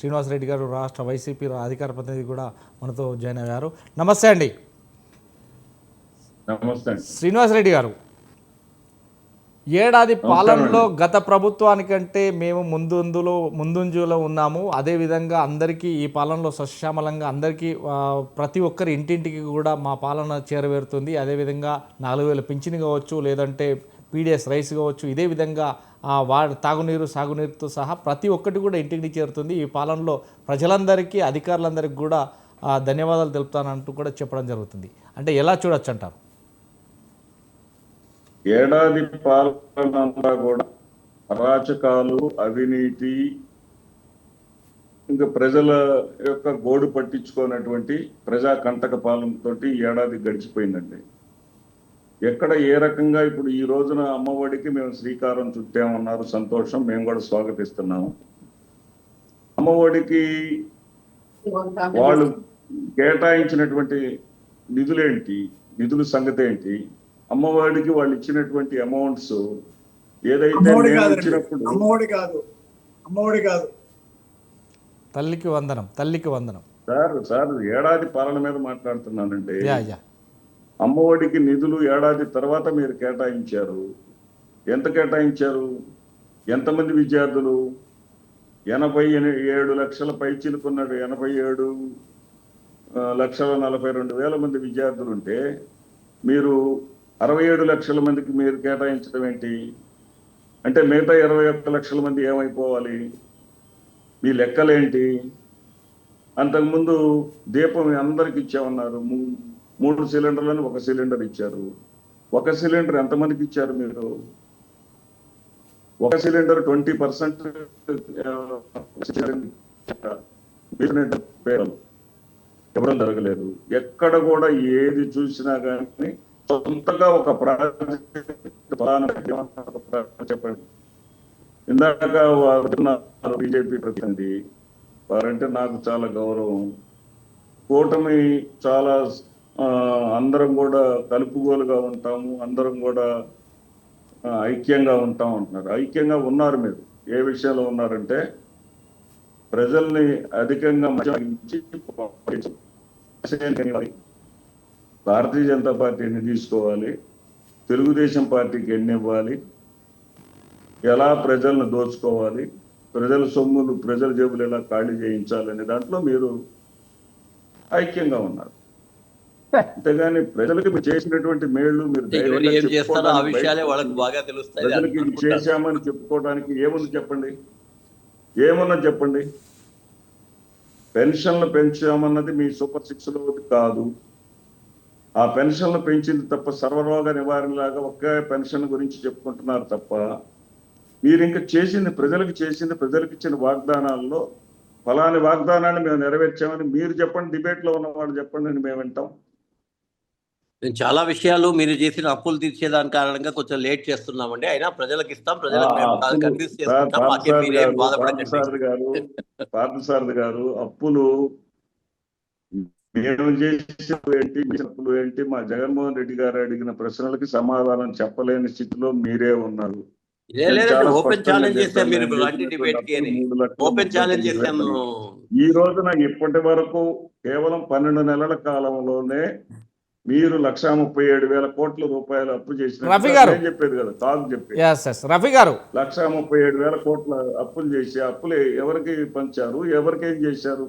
శ్రీనివాసరెడ్డి గారు రాష్ట్ర వైసీపీ అధికార ప్రతినిధి కూడా మనతో జాయిన్ అయ్యారు. నమస్తే అండి. నమస్తే శ్రీనివాసరెడ్డి గారు ఏడాది పాలనలో గత ప్రభుత్వానికంటే మేము ముందుందులో ముందుంజులో ఉన్నాము. అదేవిధంగా అందరికీ ఈ పాలనలో సశ్యామలంగా అందరికీ ప్రతి ఒక్కరి ఇంటింటికి కూడా మా పాలన చేరవేరుతుంది. అదేవిధంగా నాలుగు వేల పింఛన్ కావచ్చు లేదంటే పీడిఎస్ రైస్ కావచ్చు ఇదే విధంగా ఆ, వా తాగునీరు సాగునీరుతో సహా ప్రతి ఒక్కటి కూడా ఇంటికి చేరుతుంది. ఈ పాలనలో ప్రజలందరికీ అధికారులందరికీ కూడా ధన్యవాదాలు తెలుపుతానంటూ కూడా చెప్పడం జరుగుతుంది. అంటే ఎలా చూడొచ్చు అంటారు ఏడాది పాలన కూడా అరాచకాలు అవినీతి ఇంకా ప్రజల యొక్క గోడు పట్టించుకోనటువంటి ప్రజా కంటక పాలనతోటి ఏడాది గడిచిపోయిందండి. ఎక్కడ ఏ రకంగా ఇప్పుడు ఈ రోజున అమ్మఒడికి మేము శ్రీకారం చుట్టామన్నారు సంతోషం మేము కూడా స్వాగతిస్తున్నాము. అమ్మఒడికి వాళ్ళు కేటాయించినటువంటి నిధులేంటి? నిధుల సంగతి ఏంటి అమ్మఒడికి వాళ్ళు ఇచ్చినటువంటి అమౌంట్స్ ఏదైతే ఇచ్చినప్పుడు అమ్మఒడి కాదు. అమ్మఒడి కాదు. తల్లికి వందనం తల్లికి వందనం. సార్ సార్ ఏడాది పాలన మీద మాట్లాడుతున్నానండి. Yeah yeah. అమ్మఒడికి నిధులు ఏడాది తర్వాత మీరు కేటాయించారు. ఎంత కేటాయించారు? ఎంతమంది విద్యార్థులు? ఎనభై ఏడు లక్షల పై చిలుకున్నాడు. ఎనభై ఏడు లక్షల నలభై రెండు వేల మంది విద్యార్థులు ఉంటే మీరు అరవై ఏడు లక్షల మందికి మీరు కేటాయించడం ఏంటి? అంటే మిగతా ఇరవై ఒక్క లక్షల మంది ఏమైపోవాలి? మీ లెక్కలేంటి? అంతకుముందు దీపం అందరికి ఇచ్చామన్నారు మూడు సిలిండర్లను ఒక సిలిండర్ ఇచ్చారు. ఒక సిలిండర్ ఎంతమందికి ఇచ్చారు మీరు? ఒక సిలిండర్ ట్వంటీ పర్సెంట్ పేరు జరగలేదు. ఎక్కడ కూడా ఏది చూసినా కానీ సొంతగా ఒక ప్రాజెక్ట్ చెప్పండి. ఇందాక వారు బీజేపీ ప్రతినిధి. వారంటే నాకు చాలా గౌరవం. కూటమి చాలా అందరం కూడా కలుపుగోలుగా ఉంటాము అందరం కూడా ఐక్యంగా ఉంటాం అంటున్నారు. ఐక్యంగా ఉన్నారు మీరు. ఏ విషయంలో ఉన్నారంటే ప్రజల్ని అధికంగా భారతీయ జనతా పార్టీని తీసుకోవాలి తెలుగుదేశం పార్టీకి ఎన్ని ఇవ్వాలి ఎలా ప్రజలను దోచుకోవాలి ప్రజల సొమ్ములు ప్రజల జేబులు ఎలా ఖాళీ చేయించాలనే దాంట్లో మీరు ఐక్యంగా ఉన్నారు. అంతేగాని ప్రజలకు మీరు చేసినటువంటి మేళ్ళు మీరు ప్రజలకి. చేశామని చెప్పుకోవడానికి ఏముంది చెప్పండి? ఏమున్నా చెప్పండి? పెన్షన్లు పెంచామన్నది మీ సూపర్ సిక్స్లో కాదు. ఆ పెన్షన్లు పెంచింది తప్ప సర్వరోగ నివారణలాగా ఒకే పెన్షన్ గురించి చెప్పుకుంటున్నారు తప్ప మీరు ఇంకా చేసింది ప్రజలకు చేసింది ప్రజలకు ఇచ్చిన వాగ్దానాల్లో ఫలాని వాగ్దానాన్ని మేము నెరవేర్చామని మీరు చెప్పండి డిబేట్లో ఉన్న వాళ్ళు చెప్పండి అని మేము వింటాం. నేను చాలా విషయాలు మీరు చేసిన అప్పులు తీర్చేదాని కారణంగా కొంచెం లేట్ చేస్తున్నామండి. అయినా ప్రజలకు ఇస్తాం ప్రజలకు కన్విన్స్ సార్, గారు, అప్పులు మేము చేసిన ఏంటి మీ అప్పులు ఏంటి? మా జగన్మోహన్ రెడ్డి గారు అడిగిన ప్రశ్నలకి సమాధానం చెప్పలేని స్థితిలో మీరే ఉన్నారు. ఓపెన్ ఛాలెంజ్ చేశాం చెప్పాను. మీరు డిబేట్కి ఓపెన్ ఛాలెంజ్ ఈ రోజున ఇప్పటి వరకు కేవలం పన్నెండు నెలల కాలంలోనే మీరు లక్షా ముప్పై ఏడు వేల కోట్ల రూపాయలు అప్పు చేసిన రఫీ గారు. చెప్పేది కదా తాగు చెప్పేది. రఫీ గారు. లక్ష ముప్పై ఏడు వేల కోట్ల అప్పులు చేసి అప్పులు ఎవరికి పంచారు? ఎవరికి ఏం చేశారు?